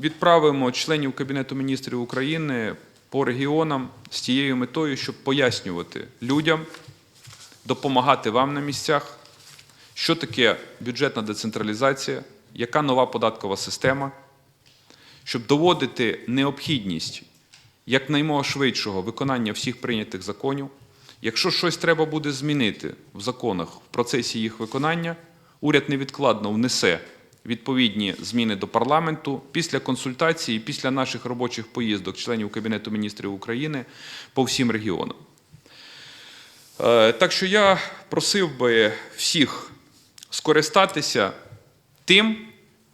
відправимо членів Кабінету міністрів України по регіонам з тією метою, щоб пояснювати людям, допомагати вам на місцях, що таке бюджетна децентралізація, яка нова податкова система, щоб доводити необхідність якнаймога швидшого виконання всіх прийнятих законів. Якщо щось треба буде змінити в законах в процесі їх виконання, уряд невідкладно внесе відповідні зміни до парламенту після консультації, після наших робочих поїздок членів Кабінету міністрів України по всім регіонам. Е, Так що я просив би всіх скористатися тим,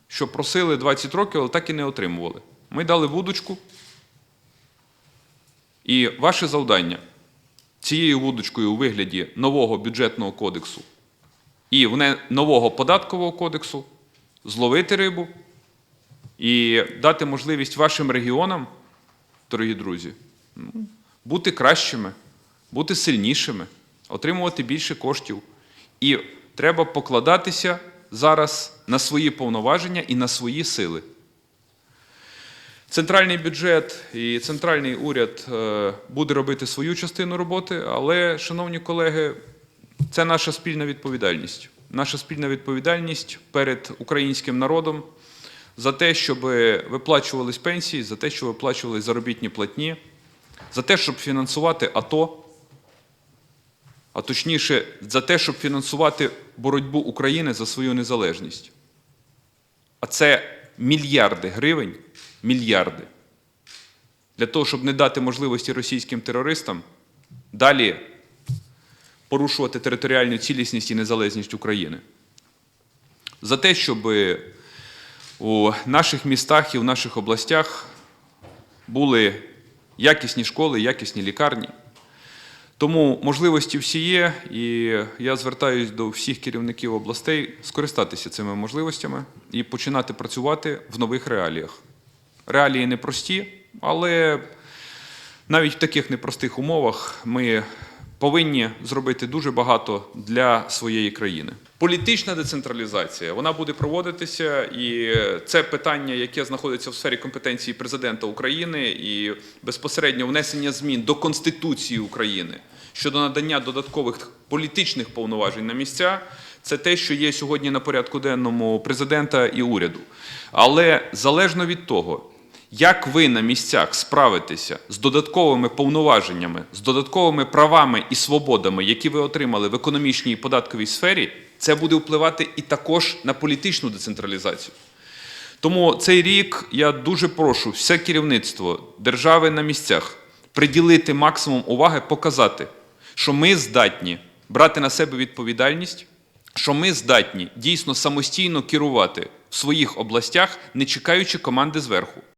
що просили 20 років, але так і не отримували. Ми дали вудочку, і ваше завдання цією вудочкою у вигляді нового бюджетного кодексу і нового податкового кодексу зловити рибу і дати можливість вашим регіонам, дорогі друзі, ну, бути кращими, бути сильнішими, отримувати більше коштів. І треба покладатися зараз на свої повноваження і на свої сили. Центральний бюджет і центральний уряд е, буде робити свою частину роботи, але, шановні колеги, це наша спільна відповідальність. Наша спільна відповідальність перед українським народом за те, щоб виплачувались пенсії, за те, щоб виплачувались заробітні платні, за те, щоб фінансувати АТО, а точніше, за те, щоб фінансувати боротьбу України за свою незалежність. А це мільярди гривень, мільярди. Для того, щоб не дати можливості російським терористам далі порушувати територіальну цілісність і незалежність України. За те, щоб у наших містах і в наших областях були якісні школи, якісні лікарні. Тому можливості всі є, і я звертаюся до всіх керівників областей скористатися цими можливостями і починати працювати в нових реаліях. Реалії непрості, але навіть в таких непростих умовах ми повинні зробити дуже багато для своєї країни. Політична децентралізація вона буде проводитися, і це питання, яке знаходиться в сфері компетенції президента України, і безпосередньо внесення змін до Конституції України щодо надання додаткових політичних повноважень на місця. Це те, що є сьогодні на порядку денному президента і уряду. Але залежно від того, як ви на місцях справитеся з додатковими повноваженнями, з додатковими правами і свободами, які ви отримали в економічній і податковій сфері, це буде впливати і також на політичну децентралізацію. Тому цей рік я дуже прошу все керівництво держави на місцях приділити максимум уваги, показати, що ми здатні брати на себе відповідальність, що ми здатні дійсно самостійно керувати в своїх областях, не чекаючи команди зверху.